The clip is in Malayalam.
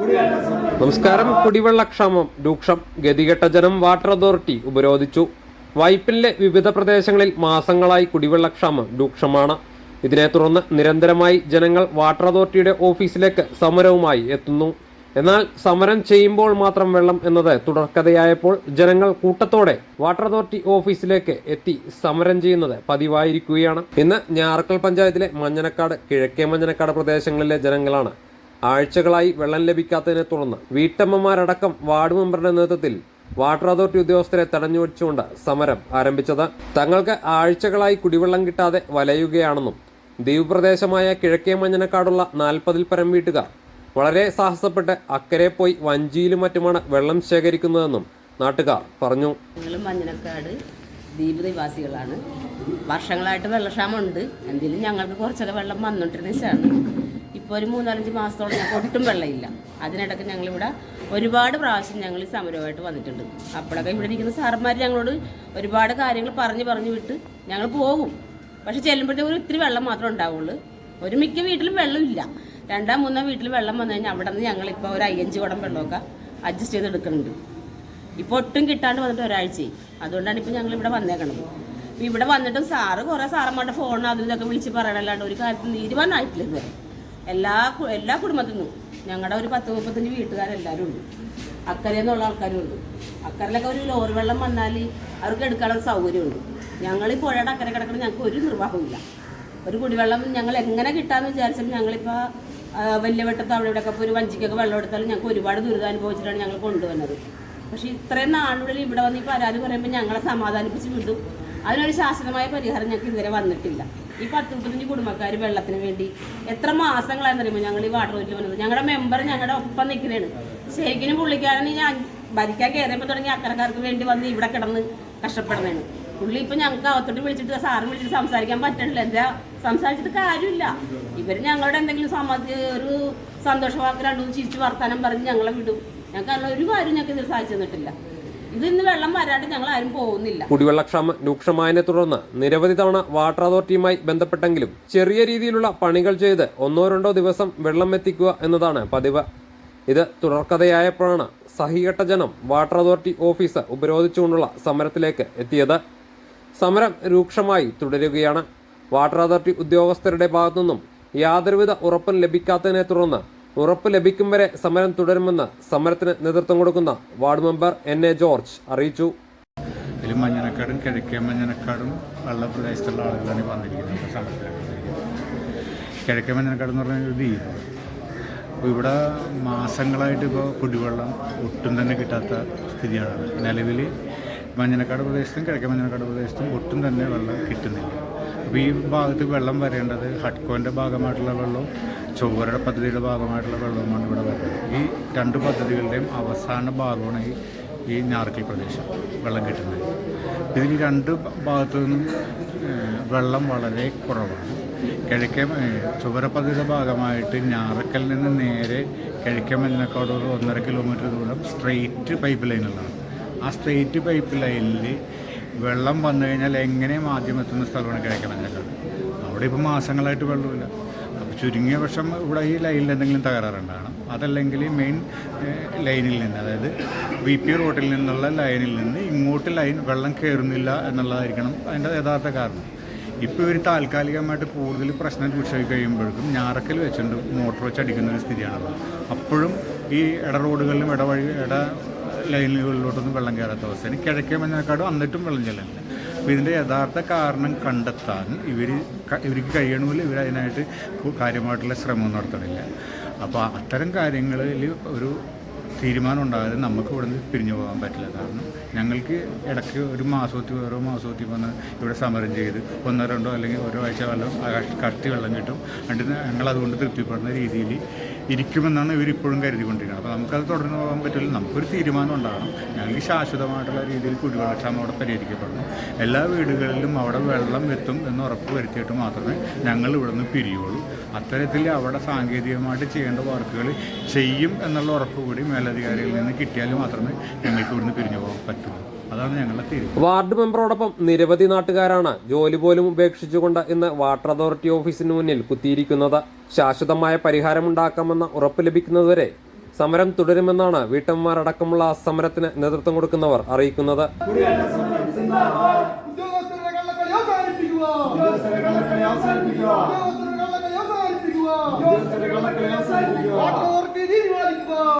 കുടിവെള്ള സമരം നമസ്കാരം. കുടിവെള്ളക്ഷാമം രൂക്ഷം ഗതികെട്ട ജനം വാട്ടർ അതോറിറ്റി ഉപരോധിച്ചു. വൈപ്പിനിലെ വിവിധ പ്രദേശങ്ങളിൽ മാസങ്ങളായി കുടിവെള്ളക്ഷാമം രൂക്ഷമാണ്. ഇതിനെ തുടർന്ന് നിരന്തരമായി ജനങ്ങൾ വാട്ടർ അതോറിറ്റിയുടെ ഓഫീസിലേക്ക് സമരവുമായി എത്തുന്നു. എന്നാൽ സമരം ചെയ്യുമ്പോൾ മാത്രം വെള്ളം എന്നത് തുടർക്കഥയായപ്പോൾ ജനങ്ങൾ കൂട്ടത്തോടെ വാട്ടർ അതോറിറ്റി ഓഫീസിലേക്ക് എത്തി സമരം ചെയ്യുന്നത് പതിവായിരിക്കുകയാണ്. ഇന്ന് ഞാറക്കൽ പഞ്ചായത്തിലെ മഞ്ഞനക്കാട് കിഴക്കേ മഞ്ഞനക്കാട് പ്രദേശങ്ങളിലെ ജനങ്ങളാണ്. ആഴ്ചകളായി വെള്ളം ലഭിക്കാത്തതിനെ തുടർന്ന് വീട്ടമ്മമാരടക്കം വാർഡ് മെമ്പറുടെ നേതൃത്വത്തിൽ വാട്ടർ അതോറിറ്റി ഉദ്യോഗസ്ഥരെ തടഞ്ഞു വെച്ചുകൊണ്ട് സമരം ആരംഭിച്ചത്. തങ്ങൾക്ക് ആഴ്ചകളായി കുടിവെള്ളം കിട്ടാതെ വലയുകയാണെന്നും ദ്വീപ് പ്രദേശമായ കിഴക്കേ മഞ്ഞനക്കാടുള്ള നാൽപ്പതിൽ പരം വീട്ടുകാർ വളരെ സാഹസപ്പെട്ട് അക്കരെ പോയി വഞ്ചിയിലും മറ്റുമാണ് വെള്ളം ശേഖരിക്കുന്നതെന്നും നാട്ടുകാർ പറഞ്ഞു. മഞ്ഞനക്കാട് ദ്വീപ് നിവാസികളാണ്. വർഷങ്ങളായിട്ട് വെള്ളക്ഷാമുണ്ട് എന്തെങ്കിലും ഞങ്ങൾക്ക് കുറച്ചൊക്കെ വെള്ളം വന്നിട്ടിരുന്ന വെച്ചാണ് ഇപ്പോൾ ഒരു മൂന്നാലഞ്ച് മാസത്തോളം ഞങ്ങൾക്ക് ഒട്ടും വെള്ളമില്ല. അതിനിടയ്ക്ക് ഞങ്ങളിവിടെ ഒരുപാട് പ്രാവശ്യം ഞങ്ങൾ ഈ സമരമായിട്ട് വന്നിട്ടുണ്ട്. അപ്പോഴൊക്കെ ഇവിടെ ഇരിക്കുന്ന സാറന്മാർ ഞങ്ങളോട് ഒരുപാട് കാര്യങ്ങൾ പറഞ്ഞു പറഞ്ഞു വിട്ട് ഞങ്ങൾ പോകും. പക്ഷെ ചെല്ലുമ്പോഴത്തേക്കും ഒരു ഇത്തിരി വെള്ളം മാത്രമേ ഉണ്ടാവുള്ളൂ. ഒരു മിക്ക വീട്ടിലും വെള്ളമില്ല. രണ്ടാം മൂന്നാം വീട്ടിൽ വെള്ളം വന്നു കഴിഞ്ഞാൽ അവിടെ നിന്ന് ഞങ്ങളിപ്പോൾ ഒരു അയ്യഞ്ച് കുടം വെള്ളമൊക്കെ അഡ്ജസ്റ്റ് ചെയ്ത് എടുക്കുന്നുണ്ട്. ഇപ്പോൾ ഒട്ടും കിട്ടാണ്ട് വന്നിട്ട് ഒരാഴ്ചയായി. അതുകൊണ്ടാണ് ഇപ്പോൾ ഞങ്ങൾ ഇവിടെ വന്നേക്കണത്. അപ്പോൾ ഇവിടെ വന്നിട്ടും സാറ് കുറേ സാറന്മാരുടെ ഫോൺ അതിൽ ഇതൊക്കെ വിളിച്ച് പറയണല്ലാണ്ട് ഒരു കാര്യത്തിൽ തീരുമാനമായിട്ടില്ല ഇതുവരെ. എല്ലാ എല്ലാ കുടുംബത്തിൽ നിന്നും ഞങ്ങളുടെ ഒരു പത്ത് മുപ്പത്തഞ്ച് വീട്ടുകാരെല്ലാവരും ഉണ്ട്. അക്കരെ എന്നുള്ള ആൾക്കാരും ഉണ്ട്. അക്കരയിലൊക്കെ ഒരു ലോറി വെള്ളം വന്നാൽ അവർക്ക് എടുക്കാനുള്ള സൗകര്യമുണ്ട് ഞങ്ങൾ ഈ പുഴയുടെ അക്കരെ കിടക്കണം ഞങ്ങൾക്ക് ഒരു നിർവാഹമില്ല ഒരു കുടിവെള്ളം ഞങ്ങൾ എങ്ങനെ കിട്ടാമെന്ന് വിചാരിച്ചാലും ഞങ്ങളിപ്പോൾ വലിയ വെട്ടത്ത് അവിടെ ഇവിടെയൊക്കെ ഒരു വഞ്ചിക്കൊക്കെ വെള്ളം എടുത്താലും ഞങ്ങൾക്ക് ഒരുപാട് ദുരിതം അനുഭവിച്ചിട്ടാണ് ഞങ്ങൾ കൊണ്ടുവന്നത്. പക്ഷേ ഇത്രയും നാളുകളിൽ ഇവിടെ വന്ന് ഈ പരാതി പറയുമ്പോൾ ഞങ്ങളെ സമാധാനിപ്പിച്ച് വിടും. അതിനൊരു ശാശ്വതമായ പരിഹാരം ഞങ്ങൾക്ക് ഇതുവരെ വന്നിട്ടില്ല. ഈ പത്ത് മുപ്പത്തഞ്ച് കുടുംബക്കാർ വെള്ളത്തിന് വേണ്ടി എത്ര മാസങ്ങളായെന്ന് അറിയുമ്പോൾ ഞങ്ങൾ ഈ വാട്ടർ വീട്ടിൽ വന്നത്? ഞങ്ങളുടെ മെമ്പർ ഞങ്ങളുടെ ഒപ്പം നിൽക്കുന്നതാണ് ശരിക്കും പുള്ളിക്കാരൻ ഞാൻ ഭരിക്കാൻ കയറിയപ്പോൾ തുടങ്ങി അക്കരക്കാർക്ക് വേണ്ടി വന്ന് ഇവിടെ കിടന്ന് കഷ്ടപ്പെടുന്നതാണ് പുള്ളി ഇപ്പം ഞങ്ങൾക്ക് അകത്തോട്ട് വിളിച്ചിട്ട് സാറ് വിളിച്ചിട്ട് സംസാരിക്കാൻ പറ്റണില്ല. എന്താ? സംസാരിച്ചിട്ട് കാര്യമില്ല. ഇവർ ഞങ്ങളുടെ എന്തെങ്കിലും സമ്മതി ഒരു സന്തോഷവാക്ക് രണ്ടു ചിരിച്ചു വർത്താനം പറഞ്ഞ് ഞങ്ങളെ വിടും. ഞങ്ങൾക്ക് അല്ല ഒരു കാര്യം ഞങ്ങൾക്ക് ഇതിൽ സാധിച്ചു തന്നിട്ടില്ല. ഇതിന്ന് വെള്ളം വരാണ്ട് ഞങ്ങൾ ആരും പോകുന്നില്ല. കുടിവെള്ളക്ഷാമ രൂക്ഷമായതിനെ തുടർന്ന് നിരവധി തവണ വാട്ടർ അതോറിറ്റിയുമായി ബന്ധപ്പെട്ടെങ്കിലും ചെറിയ രീതിയിലുള്ള പണികൾ ചെയ്ത് ഒന്നോ രണ്ടോ ദിവസം വെള്ളം എത്തിക്കുക എന്നതാണ് പതിവ്. ഇത് തുടർക്കഥയായപ്പോഴാണ് സഹികെട്ട ജനം വാട്ടർ അതോറിറ്റി ഓഫീസ് ഉപരോധിച്ചുകൊണ്ടുള്ള സമരത്തിലേക്ക് എത്തിയത്. സമരം രൂക്ഷമായി തുടരുകയാണ്. വാട്ടർ അതോറിറ്റി ഉദ്യോഗസ്ഥരുടെ ഭാഗത്തുനിന്നും യാതൊരുവിധ ഉറപ്പും ലഭിക്കാത്തതിനെ തുടർന്ന് ഉറപ്പ് ലഭിക്കും വരെ സമരം തുടരുമെന്ന് സമരത്തിന് നേതൃത്വം കൊടുക്കുന്ന ward member N A George അറിയിച്ചു. മഞ്ഞനക്കാടും കിഴക്കേ മഞ്ഞനക്കാടും ഉള്ള പ്രദേശത്തുള്ള ആളുകളാണ് വന്നിരിക്കുന്നത് കിഴക്കേ മഞ്ഞനക്കാട് എന്ന് പറഞ്ഞാൽ ഒരു ദ്വീപ്. അപ്പോൾ ഇവിടെ മാസങ്ങളായിട്ട് ഇപ്പോൾ കുടിവെള്ളം ഒട്ടും തന്നെ കിട്ടാത്ത സ്ഥിതിയാണ്. നിലവിൽ മഞ്ഞനക്കാട് പ്രദേശത്തും കിഴക്കേ മഞ്ഞനക്കാട് പ്രദേശത്തും ഒട്ടും തന്നെ വെള്ളം കിട്ടുന്നില്ല. ഈ ഭാഗത്ത് വെള്ളം വരേണ്ടത് ഹഡ്കോന്റെ ഭാഗമായിട്ടുള്ള വെള്ളവും ചൊവ്വരുടെ പദ്ധതിയുടെ ഭാഗമായിട്ടുള്ള വെള്ളവുമാണ് ഇവിടെ വരുന്നത്. ഈ രണ്ട് പദ്ധതികളുടെയും അവസാന ഭാഗമാണ് ഈ ഈ ഞാർക്കൽ പ്രദേശം വെള്ളം കിട്ടുന്നത്. ഇതിൽ രണ്ട് ഭാഗത്തു നിന്നും വെള്ളം വളരെ കുറവാണ്. കിഴക്കേ ചുവര പദ്ധതിയുടെ ഭാഗമായിട്ട് ഞാറക്കൽ നിന്ന് നേരെ കിഴക്കേ മലിനക്കാട് ഒന്നര കിലോമീറ്റർ ദൂരം സ്ട്രെയിറ്റ് പൈപ്പ് ലൈനുള്ളതാണ് ആ സ്ട്രെയിറ്റ് പൈപ്പ് ലൈനിൽ വെള്ളം വന്നു കഴിഞ്ഞാൽ എങ്ങനെയും ആദ്യം എത്തുന്ന സ്ഥലമാണ് കിഴക്കേ മലിനക്കാട് അവിടെ ഇപ്പോൾ മാസങ്ങളായിട്ട് വെള്ളമില്ല. അപ്പോൾ ചുരുങ്ങിയ പക്ഷം ഇവിടെ ഈ ലൈനിൽ എന്തെങ്കിലും തകരാറുണ്ടാകണം. അതല്ലെങ്കിൽ മെയിൻ ലൈനിൽ നിന്ന് അതായത് വി പി റോഡിൽ നിന്നുള്ള ലൈനിൽ നിന്ന് ഇങ്ങോട്ട് ലൈൻ വെള്ളം കയറുന്നില്ല എന്നുള്ളതായിരിക്കണം അതിന്റെ യഥാർത്ഥ കാരണം. ഇപ്പോൾ ഇവർ താൽക്കാലികമായിട്ട് കൂടുതൽ പ്രശ്നം രൂക്ഷമായി കഴിയുമ്പോഴേക്കും ഞാറക്കൽ വെച്ചുകൊണ്ട് മോട്ടോർ വെച്ച് അടിക്കുന്ന ഒരു സ്ഥിതിയാണുള്ളത് അപ്പോഴും ഈ ഇട റോഡുകളിലും ഇടവഴി ഇട ലൈനുകളിലോട്ടൊന്നും വെള്ളം കയറാത്ത അവസ്ഥയാണ്. കിഴക്കേ മഞ്ഞക്കാടും വന്നിട്ടും വെള്ളം ചെല്ലുന്നില്ല അപ്പോൾ ഇതിന്റെ യഥാർത്ഥ കാരണം കണ്ടെത്താൻ ഇവർ ഇവർക്ക് കഴിയണമെങ്കിൽ ഇവരതിനായിട്ട് കാര്യമായിട്ടുള്ള ശ്രമം നടത്തണില്ല. അപ്പോൾ അത്തരം കാര്യങ്ങളിൽ ഒരു തീരുമാനം ഉണ്ടാകാതെ നമുക്ക് ഇവിടെ നിന്ന് പിരിഞ്ഞു പോകാൻ പറ്റില്ല. കാരണം ഞങ്ങൾക്ക് ഇടയ്ക്ക് ഒരു മാസത്തി ഓരോ മാസത്തി വന്ന് ഇവിടെ സമരം ചെയ്ത് ഒന്നോ രണ്ടോ അല്ലെങ്കിൽ ഓരോ ആഴ്ച വെള്ളം കഷ്ടി വെള്ളം കിട്ടും. എന്നിട്ട് ഞങ്ങൾ അതുകൊണ്ട് തൃപ്തിപ്പെടുന്ന രീതിയിൽ ഇരിക്കുമെന്നാണ് ഇവരിപ്പോഴും കരുതിക്കൊണ്ടിരിക്കുന്നത്. അപ്പോൾ നമുക്കത് തുടർന്ന് പോകാൻ പറ്റില്ല. നമുക്കൊരു തീരുമാനം ഉണ്ടാകണം. ഞങ്ങൾക്ക് ശാശ്വതമായിട്ടുള്ള രീതിയിൽ കുടിവെള്ളക്ഷാമം അവിടെ പരിഹരിക്കപ്പെടണം എല്ലാ വീടുകളിലും അവിടെ വെള്ളം എത്തും എന്ന് ഉറപ്പ് വരുത്തിയിട്ട് മാത്രമേ ഞങ്ങൾ ഇവിടെ നിന്ന് പിരിയുള്ളൂ. അത്തരത്തിൽ അവിടെ സാങ്കേതികമായിട്ട് ചെയ്യേണ്ട വർക്കുകൾ ചെയ്യും എന്നുള്ള ഉറപ്പ് കൂടി മേലധികാരികളിൽ നിന്ന് കിട്ടിയാൽ മാത്രമേ ഞങ്ങൾക്ക് ഇവിടുന്ന് പിരിഞ്ഞു പോകാൻ പറ്റുള്ളൂ. അതാണ് ഞങ്ങളുടെ തീരുമാനം. വാർഡ് മെമ്പറോടൊപ്പം നിരവധി നാട്ടുകാരാണ് ജോലി പോലും ഉപേക്ഷിച്ചുകൊണ്ട് ഇന്ന് വാട്ടർ അതോറിറ്റി ഓഫീസിന് മുന്നിൽ കുത്തിയിരിക്കുന്നത്. ശാശ്വതമായ പരിഹാരമുണ്ടാക്കാമെന്ന ഉറപ്പ് ലഭിക്കുന്നതുവരെ സമരം തുടരുമെന്നാണ് വീട്ടമ്മമാരടക്കമുള്ള സമരത്തിന് നേതൃത്വം കൊടുക്കുന്നവർ അറിയിക്കുന്നത്. ഉദ്യോഗസ്ഥരുടെ കള്ളക്കളി അവസാനിപ്പിക്കുക ഉദ്യോഗസ്ഥരുടെ കള്ളക്കളി അവസാനിപ്പിക്കുക ഉദ്യോഗസ്ഥരുടെ കള്ളക്കളി അവസാനിപ്പിക്കുക ഉദ്യോഗസ്ഥരുടെ കള്ളക്കളി അവസാനിപ്പിക്കുക വാട്ടർ അതോറിറ്റി തീരുമാനിക്കുക